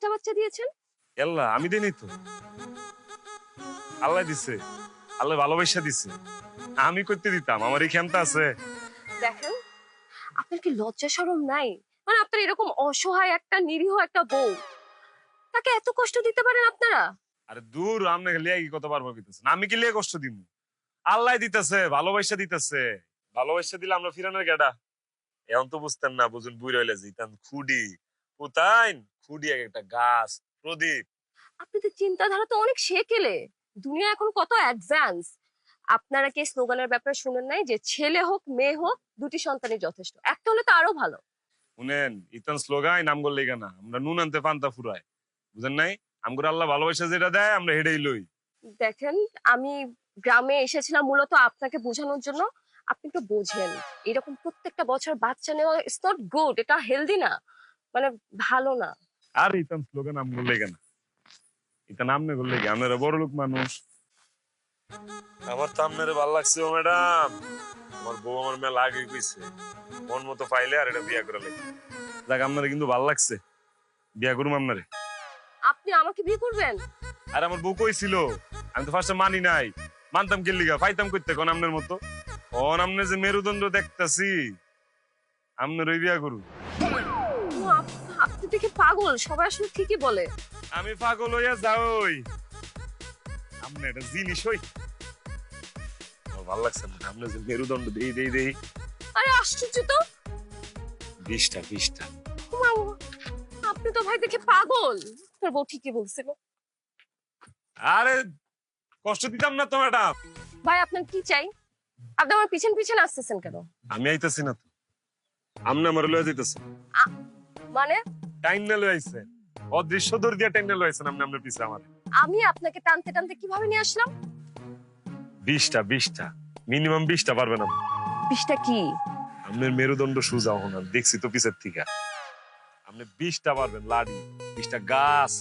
একটা বাচ্চা দিয়েছেন? আল্লাহ আমি দিইনি তো। আল্লাহ দিছে। আল্লাহ ভালোবাসা দিছে। আমি করতে দিতাম আমার এই ক্ষমতা আছে। দেখেন আপনার কি লজ্জা শরম নাই? মানে আপনার এরকম অসহায় একটা নিরীহ একটা বউ। তাকে এত কষ্ট দিতে পারেন আপনারা? আরে দূর আপনি লিয়া কি কত পারব দিতেছেন আমি কি লিয়া কষ্ট দিব আল্লাহ দিতেছে ভালোবাসা দিতেছে। ভালোবাসা দিলে আমরা ফিরানোর গেডা। এখন তো বুঝতেন না বুঝুন বুড়ি হইলে জিতান খুডি। পুতাইন খুডি এক একটা গাছ প্রদীপ। আপনাদের চিন্তাধারা তো অনেক সেকেলে। দুনিয়া এখন কত অ্যাডভান্স আপনারা কি স্লোগানের ব্যাপারে শুনেন নাই যে ছেলে হোক মেয়ে হোক দুটি সন্তানই যথেষ্ট। একটা হলে তো আরও ভালো। শুনেন ইতান স্লোগান নাম করলে না আমরা নুন আনতে পান্তা ফুরাই। বুঝেন নাই? আমগুলো আল্লাহ ভালোবাসা যেটা দেয় আমরা হেডেই লই। দেখেন আমি গ্রামে এসেছিলাম মূলত আপনাকে বোঝানোর জন্য। আপনি একটু বোঝেন। এরকম প্রত্যেকটা বছর বাচ্চা নেওয়া ইটস নট গুড এটা হেলদি না। মানে ভালো না। আর ইতান স্লোগান নাম করলে না ইতান নামনে করলে কি? আপনারা বড় লোক মানুষ। আমার তো আপনারে ভালো লাগছে ও ম্যাডাম। আমার বউ আমার মেলা আগে কইছে। মন মতো পাইলে আর এটা বিয়া করে লাগে যাক আপনারে কিন্তু ভালো লাগছে। বিয়া করুম আপনারে আপনি আমাকে বিয়ে করবেন? আর আমার বউ কইছিল আমি তো ফার্স্টে মানি নাই। মানতাম কে লিগা ফাইতাম করতে কোন আমনের মতো। অন আমনে যে মেরুদণ্ড দেখতাছি আমনের ওই বিয়া করু ও, আপ- আপনি দেখে পাগল? সবাই আসলে ঠিকই বলে। আমি পাগল হইয়া আমনে এটা জিনিস হই। আমার ভালো লাগছে না। আমনে যে মেরুদণ্ড দেই দেই দেই। আরে আশ্চর্য তো। বিশটা বিশটা। আপনি তো ভাই দেখে পাগল। আপনার বউ ঠিকই বলছিল। আরে কষ্ট দিতাম না তো ম্যাডাম। ভাই আপনার কি চাই? আপনি আমার পিছন পিছন আসতেছেন কেন? আমি আইতাছি না তো। আমনে আমার লয়ে যাইতেছে। মানে? টাইম না লয়ে অদৃশ্য দূর দিয়ে টাইম না লয়ে আইছেন আপনি আপনার পিছে আমার। আমি আপনাকে টানতে টানতে কীভাবে নিয়ে আসলাম? বিশটা বিশটা। মিনিমাম বিশটা পারবেন না। বিষটা কি? আপনার মেরুদণ্ড সুজা হন দেখছি তো পিছের থেকে। আপনি বিশটা পারবেন লাড়ি। বিশটা গাছ।